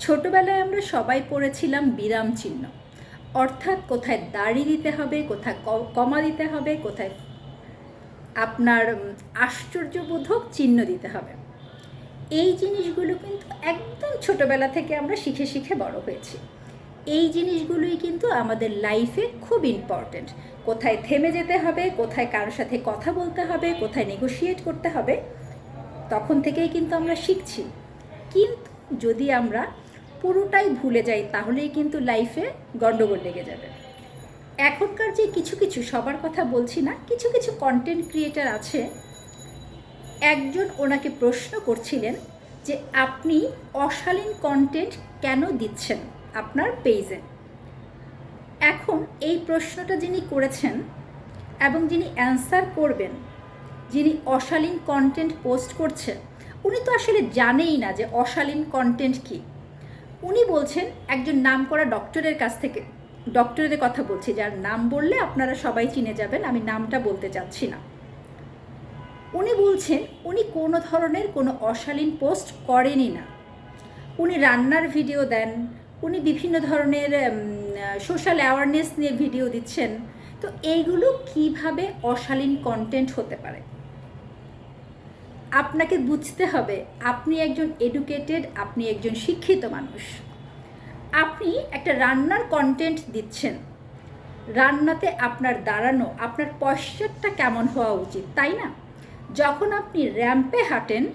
ছোটবেলায় আমরা সবাই পড়েছিলাম বিরাম চিহ্ন। অর্থাৎ কোথায় দাড়ি দিতে হবে, কোথায় কমা দিতে হবে, কোথায় আপনার আশ্চর্যবোধক চিহ্ন দিতে হবে। এই জিনিসগুলো কিন্তু একদম ছোটবেলা থেকে আমরা শিখে শিখে বড় হয়েছি। এই জিনিসগুলোই কিন্তু আমাদের লাইফে খুব ইম্পর্ট্যান্ট কোথায় থেমে যেতে হবে, কোথায় কারোর সাথে কথা বলতে হবে, কোথায় নেগোশিয়েট করতে হবে, তখন থেকেই কিন্তু আমরা শিখছি। কিন্তু যদি আমরা পুরোটাই ভুলে যাই, তাহলেই কিন্তু লাইফে গণ্ডগোল লেগে যাবে। এখনকার যে কিছু কিছু সবার কথা বলছি না, কিছু কিছু কন্টেন্ট ক্রিয়েটার আছে। একজন ওনাকে প্রশ্ন করছিলেন যে, আপনি অশালীন কন্টেন্ট কেন দিচ্ছেন আপনার পেজে এখন এই প্রশ্নটা যিনি করেছেন এবং যিনি অ্যান্সার করবেন, যিনি অশালীন কন্টেন্ট পোস্ট করছে উনি তো আসলে জানেই না যে অশালীন কন্টেন্ট কী। উনি বলছেন একজন নাম করা ডক্টরের কাছ থেকে, ডক্টরের কথা বলছি, যার নাম বললে আপনারা সবাই চিনে যাবেন, আমি নামটা বলতে চাচ্ছি না। উনি বলছেন উনি কোনো ধরনের কোনো অশালীন পোস্ট করেনই না। উনি রান্নার ভিডিও দেন, উনি বিভিন্ন ধরনের সোশ্যাল অ্যাওয়ারনেস নিয়ে ভিডিও দিচ্ছেন। তো এইগুলো কীভাবে অশালীন কন্টেন্ট হতে পারে? আপনাকে বুঝতে হবে আপনি একজন এডুকেটেড আপনি একজন শিক্ষিত মানুষ। আপনি একটা রান্নার কন্টেন্ট দিচ্ছেন। রান্নাতে আপনার দাঁড়ানো, আপনার পশ্চারটা কেমন হওয়া উচিত, তাই না? যখন আপনি র্যাম্পে হাঁটেন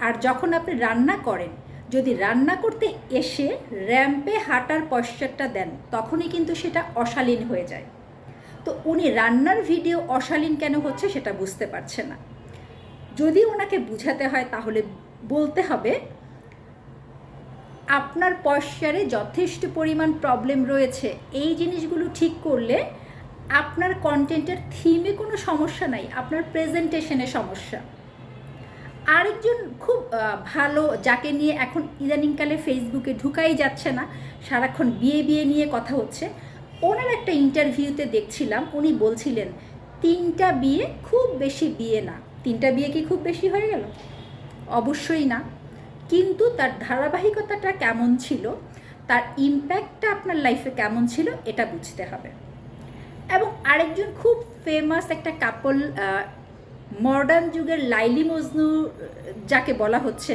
আর যখন আপনি রান্না করেন, যদি রান্না করতে এসে র্যাম্পে হাঁটার পশ্চারটা দেন, তখনই কিন্তু সেটা অশালীন হয়ে যায়। তো উনি রান্নার ভিডিও অশালীন কেন হচ্ছে সেটা বুঝতে পারছে না। যদি ওনাকে বুঝাতে হয় তাহলে বলতে হবে, আপনার পশ্চারে যথেষ্ট পরিমাণ প্রবলেম রয়েছে। এই জিনিসগুলো ঠিক করলে আপনার কন্টেন্টের থিমে কোনো সমস্যা নাই, আপনার প্রেজেন্টেশনে সমস্যা। আরেকজন খুব ভালো, যাকে নিয়ে এখন ইদানিংকালে ফেসবুকে ঢুকাই যাচ্ছে না, সারাক্ষণ বিয়ে বিয়ে নিয়ে কথা হচ্ছে, ওনার একটা ইন্টারভিউতে দেখছিলাম, উনি বলছিলেন, তিনটা বিয়ে খুব বেশি বিয়ে না। তিনটা বিয়ে কি খুব বেশি হয়ে গেল? অবশ্যই না। কিন্তু তার ধারাবাহিকতাটা কেমন ছিল, তার ইম্প্যাক্টটা আপনার লাইফে কেমন ছিল, এটা বুঝতে হবে। এবং আরেকজন খুব ফেমাস একটা কাপল মডার্ন যুগের লাইলি মজনু, যাকে বলা হচ্ছে,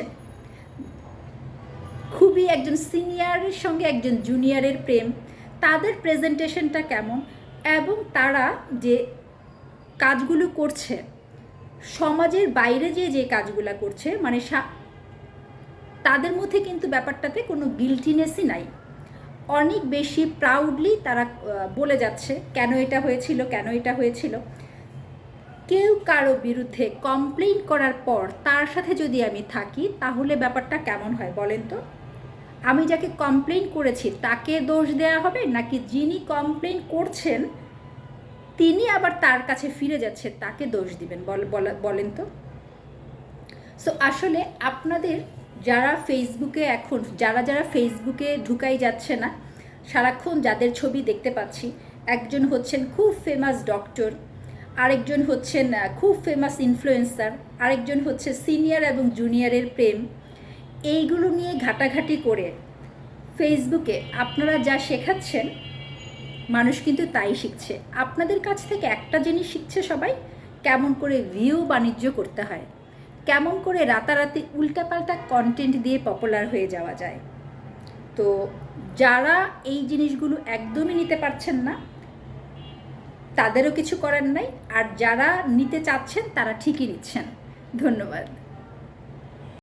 খুবই একজন সিনিয়রের সঙ্গে একজন জুনিয়রের প্রেম, তাদের প্রেজেন্টেশনটা কেমন এবং তারা যে কাজগুলো করছে সমাজের বাইরে যে যে কাজগুলো করছে মানে তাদের মধ্যে কিন্তু ব্যাপারটাতে কোনো গিলটিনেসই নাই। অনেক বেশি প্রাউডলি তারা বলে যাচ্ছে, কেন এটা হয়েছিল, কেন এটা হয়েছিল। কেউ কারও বিরুদ্ধে কমপ্লেন করার পর তার সাথে যদি আমি থাকি, তাহলে ব্যাপারটা কেমন হয় বলেন তো? আমি যাকে কমপ্লেন করেছি, তাকে দোষ দেওয়া হবে? নাকি যিনি কমপ্লেন করছেন তিনি আবার তার কাছে ফিরে যাচ্ছে, তাকে দোষ দিবেন। বল- বলা- বলেন তো। সো আসলে আপনাদের যারা ফেসবুকে এখন, যারা যারা ফেসবুকে ঢুকাই যাচ্ছে না, সারাক্ষণ যাদের ছবি দেখতে পাচ্ছি, একজন হচ্ছেন খুব ফেমাস ডক্টর আরেকজন হচ্ছেন খুব ফেমাস ইনফ্লুয়েন্সার আরেকজন হচ্ছে সিনিয়র এবং জুনিয়রের প্রেম, এইগুলো নিয়ে ঘাটাঘাটি করে ফেসবুকে আপনারা যা শেখাচ্ছেন মানুষ কিন্তু তাই শিখছে। আপনাদের কাছ থেকে একটা জিনিস শিখছে সবাই, কেমন করে ভিউ বাণিজ্য করতে হয়। কেমন করে রাতারাতি উল্টাপাল্টা কন্টেন্ট দিয়ে পপুলার হয়ে যাওয়া যায়। তো যারা এই জিনিসগুলো একদমই নিতে পারছেন না, তাদেরও কিছু করার নাই। আর যারা নিতে চাচ্ছেন, তারা ঠিকই নিচ্ছেন। ধন্যবাদ।